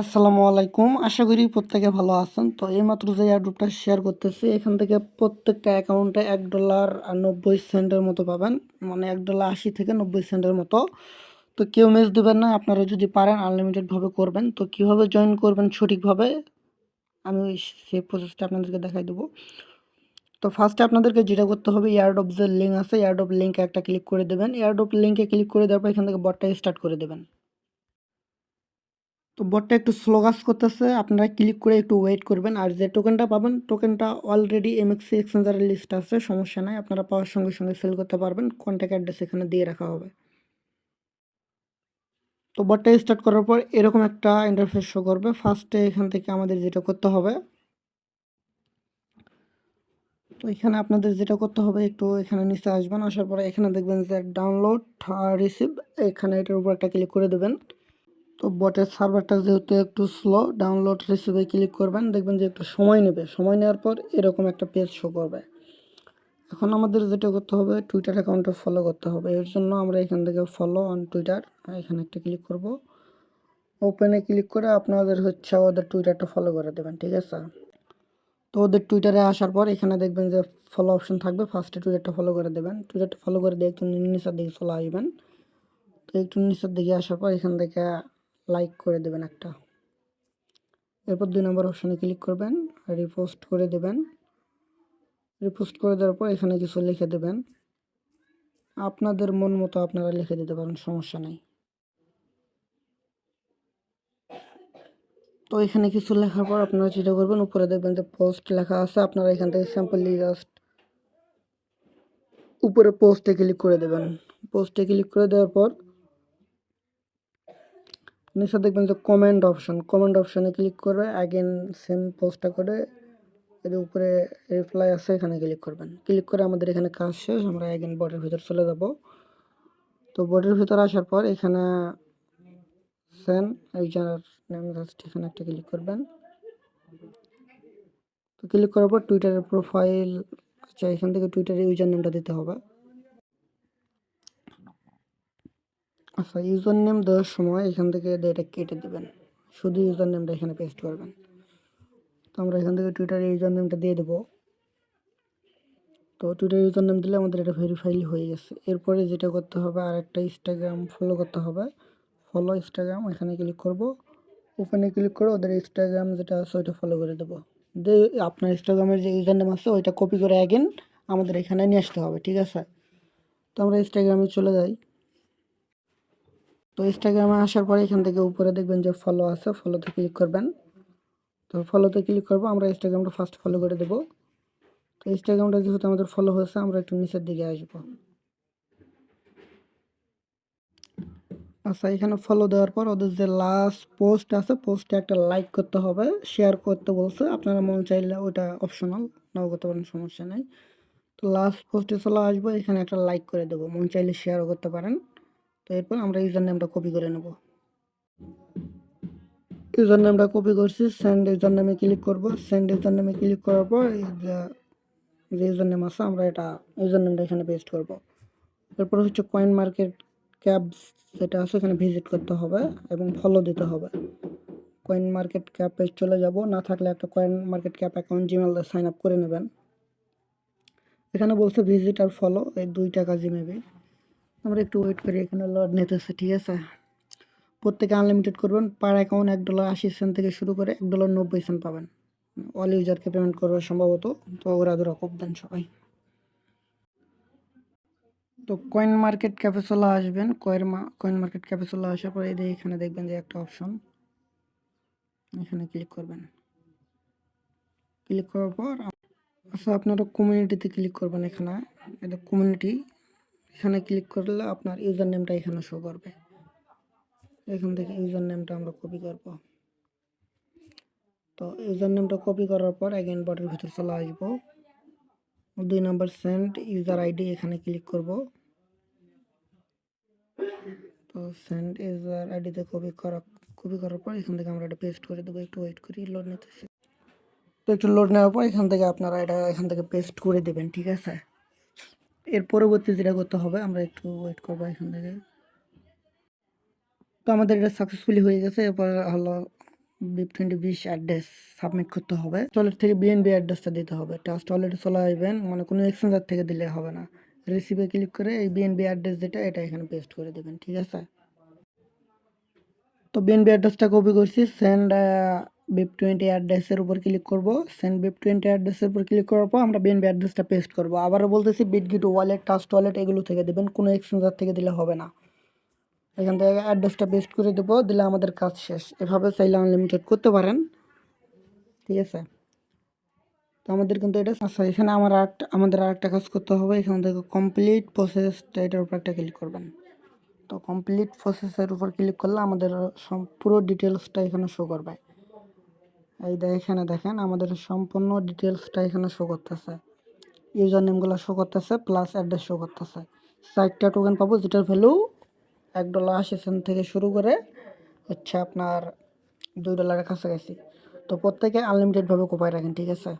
আসসালামু আলাইকুম। আশা করি প্রত্যেকে ভালো আছেন। তো এইমাত্র যে এয়ারড্রপটা শেয়ার করতেছি, এখান থেকে প্রত্যেকটা অ্যাকাউন্টে এক ডলার নব্বই সেন্টের মতো পাবেন। মানে এক ডলার আশি থেকে নব্বই সেন্টের মতো। তো কেউ মিস দেবেন না, আপনারা যদি পারেন আনলিমিটেডভাবে করবেন। তো কীভাবে জয়েন করবেন সঠিকভাবে, আমি সেই প্রসেসটা আপনাদেরকে দেখাই দেবো। তো ফার্স্টে আপনাদেরকে যেটা করতে হবে এয়ারড্রপ যে লিঙ্ক আছে। এয়ারড্রপ লিঙ্কে একটা ক্লিক করে দেবেন। এয়ারড্রপ লিঙ্কে ক্লিক করে দেওয়ার পর এখান থেকে বটটা স্টার্ট করে দেবেন। তো বটটা একটু স্লো কাজ করতেছে, আপনারা ক্লিক করে একটু ওয়েট করবেন। আর যে টোকেনটা পাবেন টোকেনটা অলরেডি এমএক্সি এক্সচেঞ্জারের লিস্ট আছে, সমস্যা নাই, আপনারা পাওয়ার সঙ্গে সঙ্গে সেল করতে পারবেন কন্ট্যাক্ট অ্যাড্রেস এখানে দিয়ে রাখা হবে। তো বটটা স্টার্ট করার পর এরকম একটা ইন্টারফেস শো করবে ফার্স্টে এখান থেকে আমাদের যেটা করতে হবে, তো এখানে আপনাদের যেটা করতে হবে, একটু এখানে নিচে আসবেন, আসার পরে এখানে দেখবেন যে ডাউনলোড রিসিভ এখানে এটার উপর একটা ক্লিক করে দেবেন। তো বটের সার্ভারটা যেহেতু একটু স্লো ডাউনলোড রিসিভে ক্লিক করবেন, দেখবেন যে একটু সময় নেবে। সময় নেওয়ার পর এরকম একটা পেজ শো করবে। এখন আমাদের যেটা করতে হবে টুইটার অ্যাকাউন্টে ফলো করতে হবে। এর জন্য আমরা এখান থেকে ফলো অন টুইটার এখানে একটা ক্লিক করব। ওপেনে ক্লিক করে আপনাদের হচ্ছে ওদের টুইটারটা ফলো করে দেবেন, ঠিক আছে? তো ওদের টুইটারে আসার পর এখানে দেখবেন যে ফলো অপশন থাকবে ফার্স্টে টুইটারটা ফলো করে দেবেন। টুইটারটা ফলো করে দিয়ে একটু নিচের দিকে চলে আসবেন। তো একটু নিচের দিকে আসার পর এখান থেকে লাইক করে দেবেন একটা। এরপর দুই নম্বর অপশানে ক্লিক করবেন রিপোস্ট করে দেবেন। রিপোস্ট করে দেওয়ার পর এখানে কিছু লিখে দেবেন। আপনাদের মন মতো আপনারা লিখে দিতে পারেন, সমস্যা নেই। তো এখানে কিছু লেখার পর আপনারা যেটা করবেন, উপরে দেখবেন যে পোস্ট লেখা আছে, আপনারা এখান থেকে স্যাম্পলি জাস্ট উপরে পোস্টে ক্লিক করে দেবেন। পোস্টে ক্লিক করে দেওয়ার পর নিচে দেখবেন যে কমেন্ট অপশন কমেন্ট অপশনে ক্লিক করে অ্যাগেন সেম পোস্টটা করে এর উপরে রিপ্লাই আছে এখানে ক্লিক করবেন। ক্লিক করে আমাদের এখানে কাজ শেষ, আমরা অ্যাগেন বোর্ডের ভিতর চলে যাব। তো বোর্ডের ভিতর আসার পর এখানে সেন ইউজার নেম জাস্ট এখানে একটা ক্লিক করবেন। তো ক্লিক করার পর টুইটারের প্রোফাইল আচ্ছা এখান থেকে টুইটারের ইউজার নেমটা দিতে হবে। আচ্ছা ইউজার নেম দেওয়ার সময় এখান থেকে এটা কেটে দেবেন। শুধু ইউজার নেমটা এখানে পেস্ট করবেন। তো আমরা এখান থেকে টুইটারের ইউজার নেমটা দিয়ে দেবো। তো টুইটার ইউজার নেম দিলে আমাদের এটা ভেরিফাইল হয়ে গেছে। এরপরে যেটা করতে হবে আর একটা ইনস্টাগ্রাম ফলো করতে হবে। ফলো ইনস্টাগ্রাম এখানে ক্লিক করব। ওখানে ক্লিক করে ওদের ইনস্টাগ্রাম যেটা আছে, ওইটা ফলো করে দেবো। দিয়ে আপনার ইনস্টাগ্রামের যে ইউজার নেম আছে, ওইটা কপি করে অ্যাগেন আমাদের এখানে নিয়ে আসতে হবে, ঠিক আছে? তো আমরা ইনস্টাগ্রামে চলে যাই। তো ইনস্টাগ্রামে আসার পরে এখান থেকে উপরে দেখবেন যে ফলো আছে ফলোতে ক্লিক করবেন। তো ফলোতে ক্লিক করব, আমরা ইনস্টাগ্রামটা ফার্স্ট ফলো করে দেবো। তো ইনস্টাগ্রামটা যেহেতু আমাদের ফলো হয়েছে, আমরা একটু নিচের দিকে আসব। আচ্ছা এখানে ফলো দেওয়ার পর ওদের যে লাস্ট পোস্ট আছে পোস্টে একটা লাইক করতে হবে শেয়ার করতে বলছে। আপনারা মন চাইলে ওটা অপশনাল নাও করতে পারেন, সমস্যা নেই। তো লাস্ট পোস্টে চলে আসব, এখানে একটা লাইক করে দেবো, মন চাইলে শেয়ারও করতে পারেন। তো এরপর আমরা ইউজার নেমটা কপি করে নেব। ইউজার নেমটা কপি করছি সেন্ড ইউজার নেমে ক্লিক করব। সেন্ড ইউজার নেমে ক্লিক করার পর যে ইউজার নেম আছে, আমরা এটা ইউজার নেমটা এখানে পেস্ট করব। এরপর হচ্ছে কয়েন মার্কেট ক্যাব যেটা আছে, এখানে ভিজিট করতে হবে এবং ফলো দিতে হবে। কয়েন মার্কেট ক্যাপে চলে যাব। না থাকলে একটা coin market cap account Gmail sign up করে নেবেন। এখানে বলছে ভিজিট আর ফলো এই দুইটা কাজই নেবে আমরা একটু ওয়েট করি, এখানে লড নিতেছে, ঠিক আছে? প্রত্যেকে আনলিমিটেড করবেন পার অ্যাকাউন্ট এক ডলার আশি সেন্ট থেকে শুরু করে এক ডলার নব্বই সেন্ট পাবেন। অল ইউজারকে পেমেন্ট করবে সম্ভবত, তো ওরা ধরা খুব দেন সবাই। তো কয়েন মার্কেট ক্যাফে চলে আসবেন কয়ের কয়েন মার্কেট ক্যাফে চলে আসার পরে এই এখানে দেখবেন যে একটা অপশন এখানে ক্লিক করবেন। ক্লিক করার পর আচ্ছা আপনারা কমিউনিটিতে ক্লিক করবেন এখানে, এটা কমিউনিটি এখানে ক্লিক করলে আপনার ইউজার নেমটা এখানে শো করবে। এখান থেকে ইউজার নেমটা আমরা কপি করব। তো ইউজার নেমটা কপি করার পর অ্যাগেন বটের ভিতর চলে আসব। দুই নম্বর সেন্ড ইউজার আইডি এখানে ক্লিক করব। তো সেন্ড ইউজার আইডিতে কপি করা কপি করার পর এখান থেকে আমরা এটা পেস্ট করে দেবো। একটু ওয়েট করি লোড নিতেছি। তো একটু লোড নেওয়ার পর এখান থেকে আপনারা এটা এখান থেকে পেস্ট করে দেবেন, ঠিক আছে? এর পরবর্তী যেটা করতে হবে, আমরা একটু ওয়েট করব এখান থেকে। তো আমাদের এটা সাকসেসফুলি হয়ে গেছে, এরপর হলো বিপ টোয়েন্টি বিশ অ্যাড্রেস সাবমিট করতে হবে। টয়লেট থেকে বিএনবি অ্যাড্রেসটা দিতে হবে। টাচ টয়লেটে চলে আসবেন মানে কোনো এক্সচেঞ্জার থেকে দিলে হবে না। রিসিভে ক্লিক করে এই বিএনবি অ্যাড্রেস যেটা, এটা এখানে পেস্ট করে দেবেন, ঠিক আছে? তো বিএনবি অ্যাড্রেসটা কপি করছি সেন্ড বিপ টোয়েন্টি অ্যাড্রেসের উপর ক্লিক করব। সেন্ড বিপ টোয়েন্টি অ্যাড্রেসের উপর ক্লিক করার পর আমরা বিএনবি অ্যাড্রেসটা পেস্ট করব। আবারও বলতেছি বিটগিট ওয়ালেট টাচ টয়লেট এগুলো থেকে দেবেন, কোনো এক্সচেঞ্জার থেকে দিলে হবে না। এখান থেকে অ্যাড্রেসটা পেস্ট করে দেবো, দিলে আমাদের কাজ শেষ। এভাবে চাইলে আনলিমিটেড করতে পারেন। ঠিক আছে? তো আমাদের কিন্তু এটা আচ্ছা এখানে আমার আরেকটা, আমাদের আর একটা কাজ করতে হবে। এখান থেকে কমপ্লিট প্রসেসটা এটার উপর একটা ক্লিক করবেন। তো কমপ্লিট প্রসেসের উপর ক্লিক করলে আমাদের পুরো ডিটেলসটা এখানে শো করবে। এই দেখ এখানে দেখেন আমাদের সম্পূর্ণ ডিটেলসটা এখানে শো করতেছে। ইউজার নেমগুলো শো করতেছে প্লাস অ্যাড্রেস শো করতেছে। সাইটটা টোকেন পাবো, যেটার ভ্যালু এক ডলার আশি সেন্ট থেকে শুরু করে হচ্ছে আপনার দুই ডলারের কাছাকাছি। তো প্রত্যেকে আনলিমিটেডভাবে কোপায় রাখেন, ঠিক আছে?